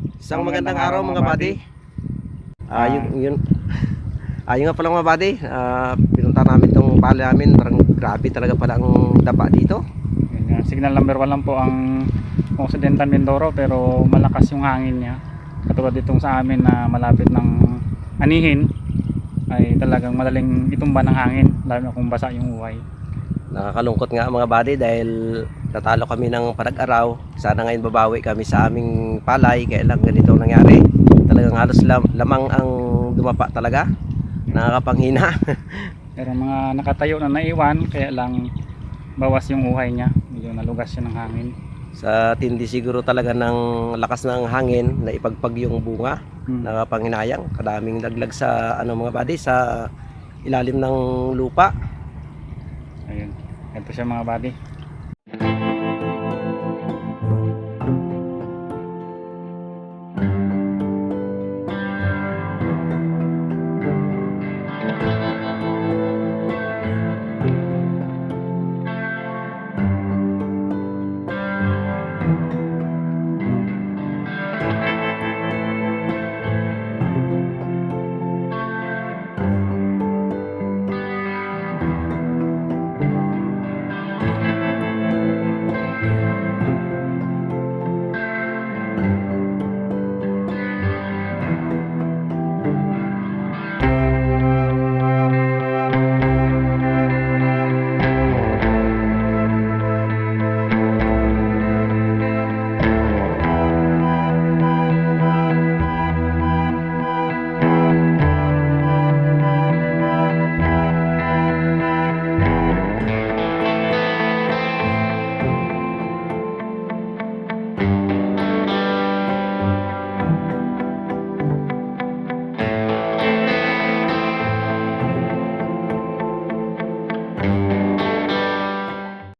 Isang magandang araw mga buddy. Ah, yun, yun. Ah, yun nga pala mga buddy. Ah, pinunta namin tong pala namin. Parang grabe talaga pala ang daba dito. Yun Signal number 1 lang po ang Occidental Mindoro pero malakas yung hangin niya. Katulad ditong sa amin na malapit ng anihin ay talagang madaling itumba ng hangin lalo na kung basa yung uhay. Nakakalungkot nga mga buddy dahil natalo kami ng panag-araw. Sana ngayon babawi kami sa aming palay. Kaya lang ganito ang nangyari. Talagang halos lam- lamang ang dumapa talaga. Nakakapanghina. Pero mga nakatayo na naiwan kaya lang bawas yung uhay niya. Medyo nalugas siya ng hangin. sa tindi siguro talaga ng lakas ng hangin na ipagpag yung bunga. Hmm. Nakapanghinayang. Kadaming laglag sa ano mga buddy sa ilalim ng lupa. Ayun. Ito siya mga buddy.